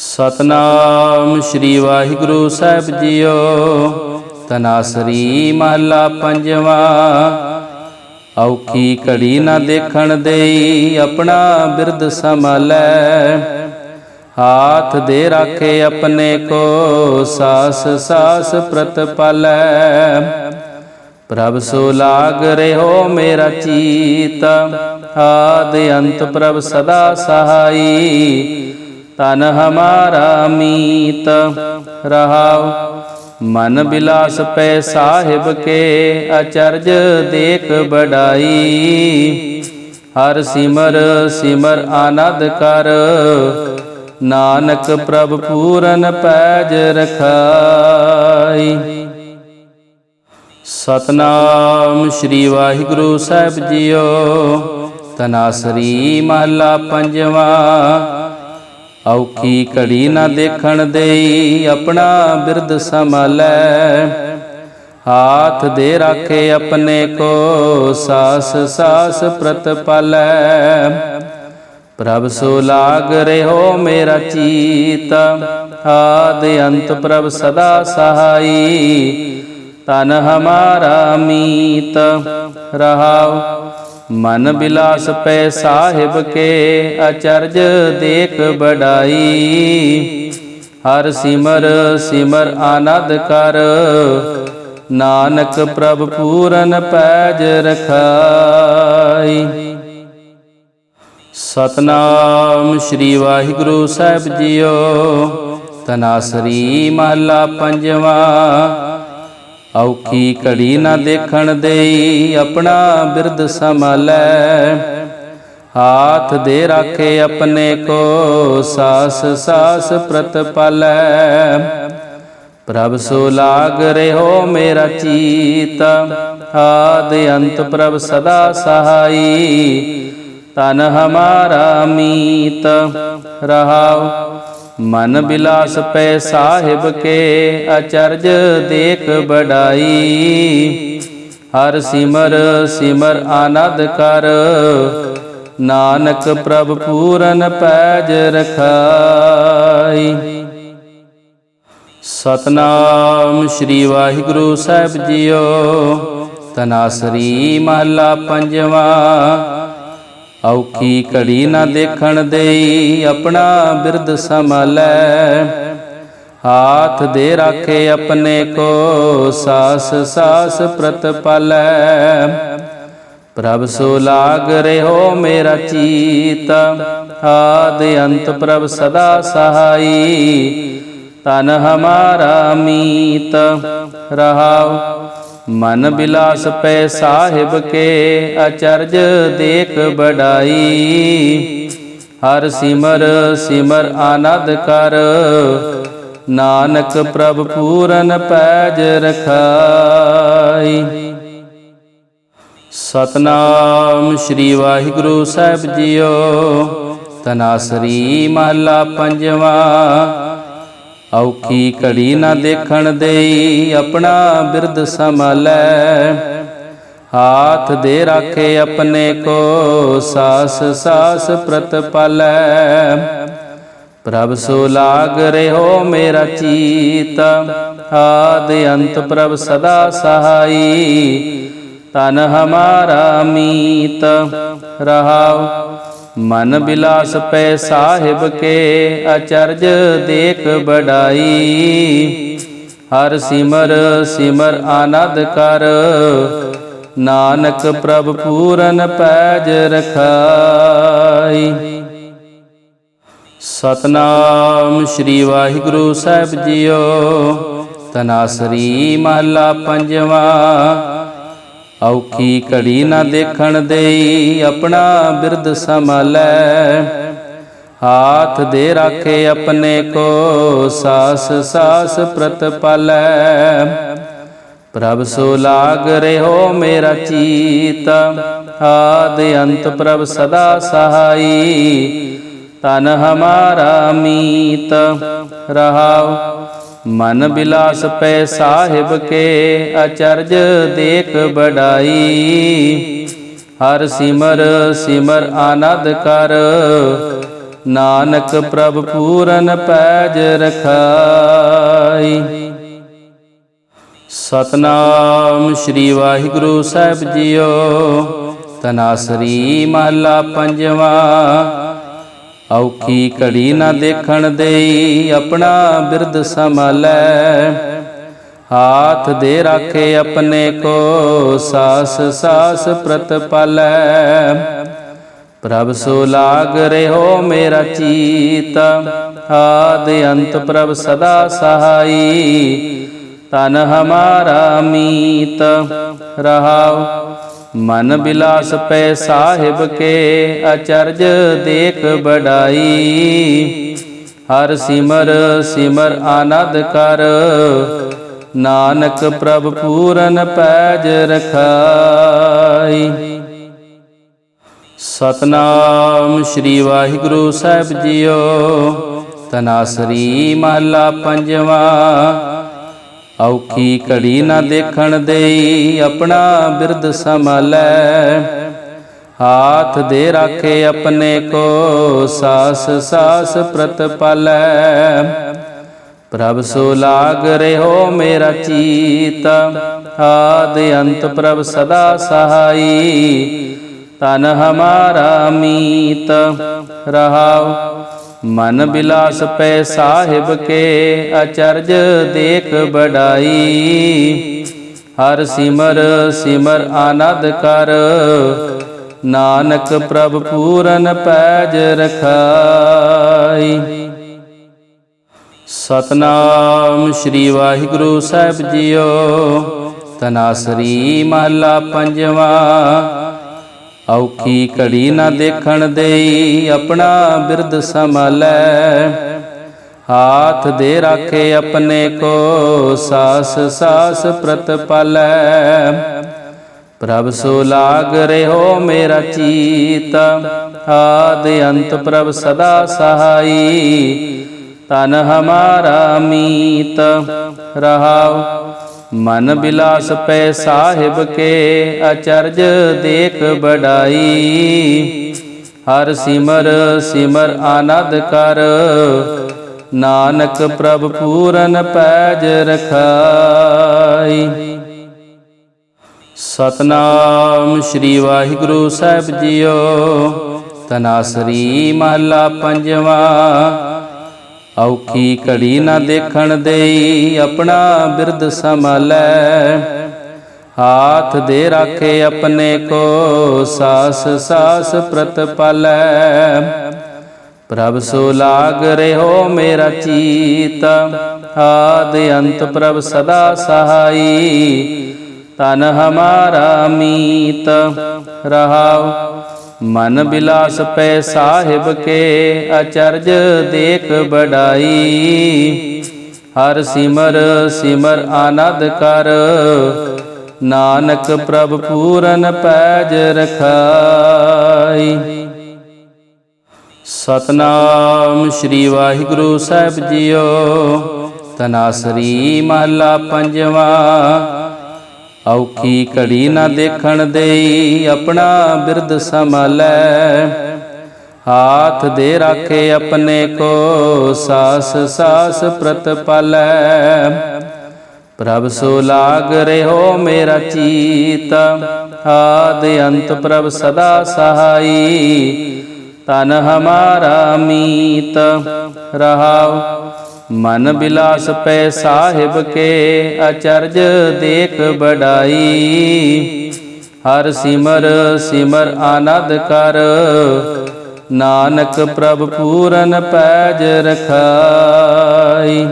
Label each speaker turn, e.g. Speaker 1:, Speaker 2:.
Speaker 1: ਸਤਨਾਮ ਸ੍ਰੀ ਵਾਹਿਗੁਰੂ ਸਾਹਿਬ ਜੀਓ। ਤਨਾਸਰੀ ਮਹਲਾ ਪੰਜਵਾ। ਔਖੀ ਘੜੀ ਨਾ ਦੇਖਣ ਦੇਈ ਆਪਣਾ ਬਿਰਦ ਸੰਭਾਲੈ। ਹਾਥ ਦੇ ਰਾਖੇ ਆਪਣੇ ਕੋ ਸਾਸ ਸਾਸ ਪ੍ਰਤਪਾਲੈ ਪ੍ਰਭ ਸੋ ਲਾਗ ਰਹਿਓ ਮੇਰਾ ਚੀਤ। ਆਦ ਅੰਤ ਪ੍ਰਭ ਸਦਾ ਸਹਾਈ। ਤਨ ਹਮਾਰਾ ਮੀਤ ਰਹਾਉ। ਮਨ ਬਿਲਾਸ ਪੈ ਸਾਹਿਬ ਕੇ ਅਚਰਜ ਦੇਖ ਬੜਾਈ ਹਰ ਸਿਮਰ ਸਿਮਰ ਆਨੰਦ ਕਰ। ਨਾਨਕ ਪ੍ਰਭ ਪੂਰਨ ਪੈਜ ਰਖਾਈ। ਸਤਨਾਮ ਸ੍ਰੀ ਵਾਹਿਗੁਰੂ ਸਾਹਿਬ ਜੀਓ। ਤਨਾਸਰੀ ਮਹਲਾ ਪੰਜਵਾ। ਔਖੀ ਘੜੀ ਨਾ ਦੇਖਣ ਦੇਈ ਆਪਣਾ ਬਿਰਦ ਸੰਭਾਲੈ। ਹਾਥ ਦੇ ਰਾਖੇ ਆਪਣੇ ਕੋ ਸਾਸ ਸਾਸ ਪ੍ਰਤਪਾਲੈ ਪ੍ਰਭ ਸੋ ਲਾਗ ਰਹਿਓ ਮੇਰਾ ਚੀਤ। ਆਦ ਅੰਤ ਪ੍ਰਭ ਸਦਾ ਸਹਾਈ। ਤਨ ਹਮਾਰਾ ਮੀਤ। ਰਹਾਉ। ਮਨ ਬਿਲਾਸ ਪੈ ਸਾਹਿਬ ਕੇ, ਅਚਰਜ ਦੇਖ ਬੜਾਈ ਹਰ ਸਿਮਰ ਸਿਮਰ ਆਨੰਦ ਕਰ। ਨਾਨਕ ਪ੍ਰਭ ਪੂਰਨ ਪੈਜ ਰਖਾਈ। ਸਤਨਾਮ ਸ੍ਰੀ ਵਾਹਿਗੁਰੂ ਸਾਹਿਬ ਜੀਓ। ਤਨਾਸਰੀ ਮਹਲਾ ਪੰਜਵਾ। ਔਖੀ ਘੜੀ ਨਾ ਦੇਖਣ ਦੇਈ ਆਪਣਾ ਬਿਰਦ ਸੰਭਾਲੈ। ਹਾਥ ਦੇ ਰਾਖੇ ਆਪਣੇ ਕੋ ਸਾਸ ਸਾਸ ਪ੍ਰਤਪਾਲੈ ਪ੍ਰਭ ਸੋ ਲਾਗ ਰਹਿਓ ਮੇਰਾ ਚੀਤ। ਆਦ ਅੰਤ ਪ੍ਰਭ ਸਦਾ ਸਹਾਈ। ਤਨ ਹਮਾਰਾ ਮੀਤ। ਰਹਾਉ। ਮਨ ਬਿਲਾਸ ਪੈ ਸਾਹਿਬ ਕੇ, ਅਚਰਜ ਦੇਖ ਬੜਾਈ ਹਰ ਸਿਮਰ ਸਿਮਰ ਆਨੰਦ ਕਰ। ਨਾਨਕ ਪ੍ਰਭ ਪੂਰਨ ਪੈਜ ਰਖਾਈ। ਸਤਨਾਮ ਸ੍ਰੀ ਵਾਹਿਗੁਰੂ ਸਾਹਿਬ ਜੀਓ। ਤਨਾਸਰੀ ਮਹਲਾ ਪੰਜਵਾ। ਔਖੀ ਘੜੀ ਨਾ ਦੇਖਣ ਦੇਈ, ਆਪਣਾ ਬਿਰਦ ਸੰਭਾਲੈ। ਹਾਥ ਦੇ ਰਾਖੇ ਆਪਣੇ ਕੋ, ਸਾਸ ਸਾਸ ਪ੍ਰਤਪਾਲੈ ਪ੍ਰਭ ਸੋ ਲਾਗ ਰਹਿਓ ਮੇਰਾ ਚੀਤ, ਆਦ ਅੰਤ ਪ੍ਰਭ ਸਦਾ ਸਹਾਈ। ਤਨ ਹਮਾਰਾ ਮੀਤ, ਰਹਾਉ ਮਨ ਬਿਲਾਸ ਪੈ ਸਾਹਿਬ ਕੇ, ਅਚਰਜ ਦੇਖ ਬੜਾਈ ਹਰ ਸਿਮਰ ਸਿਮਰ ਆਨੰਦ ਕਰ। ਨਾਨਕ ਪ੍ਰਭ ਪੂਰਨ ਪੈਜ ਰਖਾਈ। ਸਤਨਾਮ ਸ੍ਰੀ ਵਾਹਿਗੁਰੂ ਸਾਹਿਬ ਜੀਓ। ਤਨਾਸਰੀ ਮਹਲਾ ਪੰਜਵਾ। ਔਖੀ ਘੜੀ ਨਾ ਦੇਖਣ ਦੇਈ ਆਪਣਾ ਬਿਰਦ ਸੰਭਾਲੈ। ਹਾਥ ਦੇ ਰਾਖੇ ਆਪਣੇ ਕੋ ਸਾਸ ਸਾਸ ਪ੍ਰਤਪਾਲੈ ਪ੍ਰਭ ਸੋ ਲਾਗ ਰਹਿਓ ਮੇਰਾ ਚੀਤ। ਆਦ ਅੰਤ ਪ੍ਰਭ ਸਦਾ ਸਹਾਈ। ਤਨ ਹਮਾਰਾ ਮੀਤ। ਰਹਾਉ। ਮਨ ਬਿਲਾਸ ਪੈ ਸਾਹਿਬ ਕੇ, ਅਚਰਜ ਦੇਖ ਬੜਾਈ ਹਰ ਸਿਮਰ ਸਿਮਰ ਆਨੰਦ ਕਰ। ਨਾਨਕ ਪ੍ਰਭ ਪੂਰਨ ਪੈਜ ਰਖਾਈ। ਸਤਨਾਮ ਸ੍ਰੀ ਵਾਹਿਗੁਰੂ ਸਾਹਿਬ ਜੀਓ। ਤਨਾਸਰੀ ਮਹਲਾ ਪੰਜਵਾ। ਔਖੀ ਘੜੀ ਨਾ ਦੇਖਣ ਦੇਈ ਆਪਣਾ ਬਿਰਦ ਸੰਭਾਲੈ। ਹਾਥ ਦੇ ਰਾਖੇ ਆਪਣੇ ਕੋ ਸਾਸ ਸਾਸ ਪ੍ਰਤਪਾਲੈ ਪ੍ਰਭ ਸੋ ਲਾਗ ਰਹਿਓ ਮੇਰਾ ਚੀਤ। ਆਦ ਅੰਤ ਪ੍ਰਭ ਸਦਾ ਸਹਾਈ। ਤਨ ਹਮਾਰਾ ਮੀਤ। ਰਹਾਉ ਮਨ ਬਿਲਾਸ ਪੈ ਸਾਹਿਬ ਕੇ ਅਚਰਜ ਦੇਖ ਬੜਾਈ ਹਰ ਸਿਮਰ ਸਿਮਰ ਆਨੰਦ ਕਰ। ਨਾਨਕ ਪ੍ਰਭ ਪੂਰਨ ਪੈਜ ਰਖਾਈ। ਸਤਨਾਮ ਸ੍ਰੀ ਵਾਹਿਗੁਰੂ ਸਾਹਿਬ ਜੀਓ। ਤਨਾਸਰੀ ਮਹਲਾ ਪੰਜਵਾ। ਔਖੀ ਘੜੀ ਨਾ ਦੇਖਣ ਦੇਈ ਆਪਣਾ ਬਿਰਦ ਸੰਭਾਲੈ। ਹਾਥ ਦੇ ਰਾਖੇ ਆਪਣੇ ਕੋ ਸਾਸ ਸਾਸ ਪ੍ਰਤਪਾਲੈ ਪ੍ਰਭ ਸੋ ਲਾਗ ਰਹਿਓ ਮੇਰਾ ਚੀਤ। ਆਦ ਅੰਤ ਪ੍ਰਭ ਸਦਾ ਸਹਾਈ। ਤਨ ਹਮਾਰਾ ਮੀਤ। ਰਹਾਉ। ਮਨ ਬਿਲਾਸ ਪੈ ਸਾਹਿਬ ਕੇ ਅਚਰਜ ਦੇਖ ਬੜਾਈ ਹਰ ਸਿਮਰ ਸਿਮਰ ਆਨੰਦ ਕਰ। ਨਾਨਕ ਪ੍ਰਭ ਪੂਰਨ ਪੈਜ ਰਖਾਈ। ਸਤਨਾਮ ਸ੍ਰੀ ਵਾਹਿਗੁਰੂ ਸਾਹਿਬ ਜੀਓ। ਤਨਾਸਰੀ ਮਹਲਾ ਪੰਜਵਾ। ਔਖੀ ਘੜੀ ਨਾ ਦੇਖਣ ਦੇਈ ਆਪਣਾ ਬਿਰਦ ਸੰਭਾਲੈ। ਹਾਥ ਦੇ ਰਾਖੇ ਆਪਣੇ ਕੋ ਸਾਸ ਸਾਸ ਪ੍ਰਤਪਾਲੈ ਪ੍ਰਭ ਸੋ ਲਾਗ ਰਹਿਓ ਮੇਰਾ ਚੀਤ। ਆਦ ਅੰਤ ਪ੍ਰਭ ਸਦਾ ਸਹਾਈ। ਤਨ ਹਮਾਰਾ ਮੀਤ। ਰਹਾਉ ਮਨ ਬਿਲਾਸ ਪੈ ਸਾਹਿਬ ਕੇ, ਅਚਰਜ ਦੇਖ ਬੜਾਈ ਹਰ ਸਿਮਰ ਸਿਮਰ ਆਨੰਦ ਕਰ। ਨਾਨਕ ਪ੍ਰਭ ਪੂਰਨ ਪੈਜ ਰਖਾਈ। ਸਤਨਾਮ ਸ੍ਰੀ ਵਾਹਿਗੁਰੂ ਸਾਹਿਬ ਜੀਓ। ਤਨਾਸਰੀ ਮਹਲਾ ਪੰਜਵਾ। ਔਖੀ ਘੜੀ ਨਾ ਦੇਖਣ ਦੇਈ ਆਪਣਾ ਬਿਰਦ ਸੰਭਾਲੈ। ਹਾਥ ਦੇ ਰਾਖੇ ਆਪਣੇ ਕੋ ਸਾਸ ਸਾਸ ਪ੍ਰਤਪਾਲੈ ਪ੍ਰਭ ਸੋ ਲਾਗ ਰਹਿਓ ਮੇਰਾ ਚੀਤ। ਆਦ ਅੰਤ ਪ੍ਰਭ ਸਦਾ ਸਹਾਈ। ਤਨ ਹਮਾਰਾ ਮੀਤ। ਰਹਾਉ। ਮਨ ਬਿਲਾਸ ਪੈ ਸਾਹਿਬ ਕੇ ਅਚਰਜ ਦੇਖ ਬੜਾਈ ਹਰ ਸਿਮਰ ਸਿਮਰ ਆਨੰਦ ਕਰ। ਨਾਨਕ ਪ੍ਰਭ ਪੂਰਨ ਪੈਜ ਰਖਾਈ। ਸਤਨਾਮ ਸ੍ਰੀ ਵਾਹਿਗੁਰੂ ਸਾਹਿਬ ਜੀਓ। ਤਨਾਸਰੀ ਮਹਲਾ ਪੰਜਵਾ। ਔਖੀ ਘੜੀ ਨਾ ਦੇਖਣ ਦੇਈ ਆਪਣਾ ਬਿਰਦ ਸੰਭਾਲੈ। ਹਾਥ ਦੇ ਰਾਖੇ ਆਪਣੇ ਕੋ ਸਾਸ ਸਾਸ ਪ੍ਰਤਪਾਲੈ ਪ੍ਰਭ ਸੋ ਲਾਗ ਰਹਿਓ ਮੇਰਾ ਚੀਤ। ਆਦ ਅੰਤ ਪ੍ਰਭ ਸਦਾ ਸਹਾਈ। ਤਨ ਹਮਾਰਾ ਮੀਤ। ਰਹਾਉ। ਮਨ ਬਿਲਾਸ ਪੈ ਸਾਹਿਬ ਕੇ ਅਚਰਜ ਦੇਖ ਬੜਾਈ ਹਰ ਸਿਮਰ ਸਿਮਰ ਆਨੰਦ ਕਰ। ਨਾਨਕ ਪ੍ਰਭ ਪੂਰਨ ਪੈਜ ਰਖਾਈ। ਸਤਨਾਮ ਸ੍ਰੀ ਵਾਹਿਗੁਰੂ ਸਾਹਿਬ ਜੀਓ। ਤਨਾਸਰੀ ਮਹਲਾ ਪੰਜਵਾ। ਔਖੀ ਘੜੀ ਨਾ ਦੇਖਣ ਦੇਈ, ਆਪਣਾ ਬਿਰਦ ਸੰਭਾਲੈ। ਹਾਥ ਦੇ ਰਾਖੇ ਆਪਣੇ ਕੋ, ਸਾਸ ਸਾਸ ਪ੍ਰਤਪਾਲੈ ਪ੍ਰਭ ਸੋ ਲਾਗ ਰਹਿਓ ਮੇਰਾ ਚੀਤ, ਆਦ ਅੰਤ ਪ੍ਰਭ ਸਦਾ ਸਹਾਈ। ਤਨ ਹਮਾਰਾ ਮੀਤ, ਰਹਾਉ ਮਨ ਬਿਲਾਸ ਪੈ ਸਾਹਿਬ ਕੇ, ਅਚਰਜ ਦੇਖ ਬੜਾਈ ਹਰ ਸਿਮਰ ਸਿਮਰ ਆਨੰਦ ਕਰ। ਨਾਨਕ ਪ੍ਰਭ ਪੂਰਨ ਪੈਜ ਰਖਾਈ।